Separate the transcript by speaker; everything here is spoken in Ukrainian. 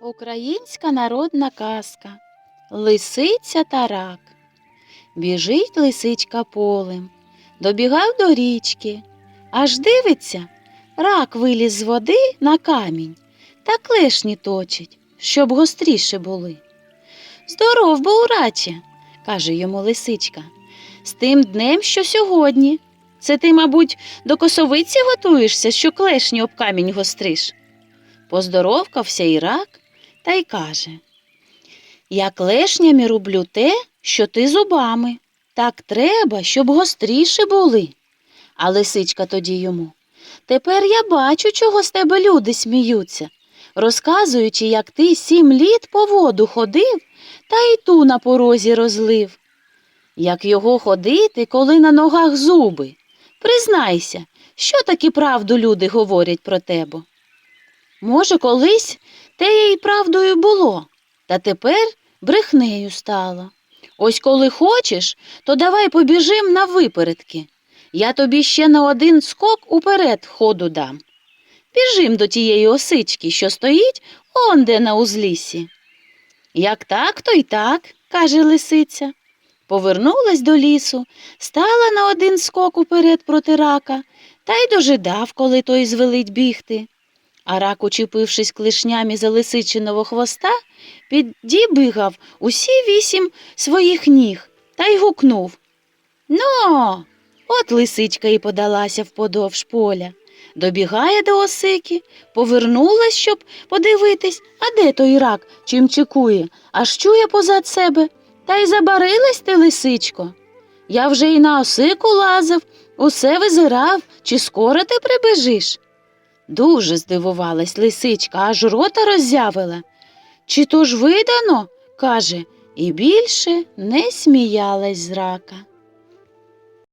Speaker 1: Українська народна казка Лисиця та рак. Біжить лисичка полем, добігав до річки, аж дивиться, рак виліз з води на камінь та клешні точить, щоб гостріше були. Здоров був, раче, каже йому лисичка, з тим днем, що сьогодні. Це ти, мабуть, до косовиці готуєшся, що клешні об камінь гостриш. Поздоровкався і рак та й каже Я клешнями роблю те, що ти зубами. Так треба, щоб гостріше були. А лисичка тоді йому. Тепер я бачу, чого з тебе люди сміються, розказуючи, як ти сім літ по воду ходив та й ту на порозі розлив. Як його ходити, коли на ногах зуби? Признайся, що таки правду люди говорять про тебе? Може, колись те й правдою було, та тепер брехнею стало. Ось коли хочеш, то давай побіжим на випередки. Я тобі ще на один скок уперед ходу дам. Біжим до тієї осички, що стоїть он де на узліссі. Як так, то й так, каже лисиця. Повернулась до лісу, стала на один скок уперед проти рака та й дожидав, коли той звелить бігти. А рак, учепившись клешнями за лисичиного хвоста, підібігав усі вісім своїх ніг та й гукнув Но, от лисичка і подалася вподовж поля. Добігає до осики, повернулась, щоб подивитись, а де той рак чим чекує, аж чує позад себе. Та й забарилась ти, лисичко. Я вже й на осику лазив, усе визирав, чи скоро ти прибежиш. Дуже здивувалась лисичка, аж рота роззявила. Чи то ж видано? каже, і більше не сміялась з рака.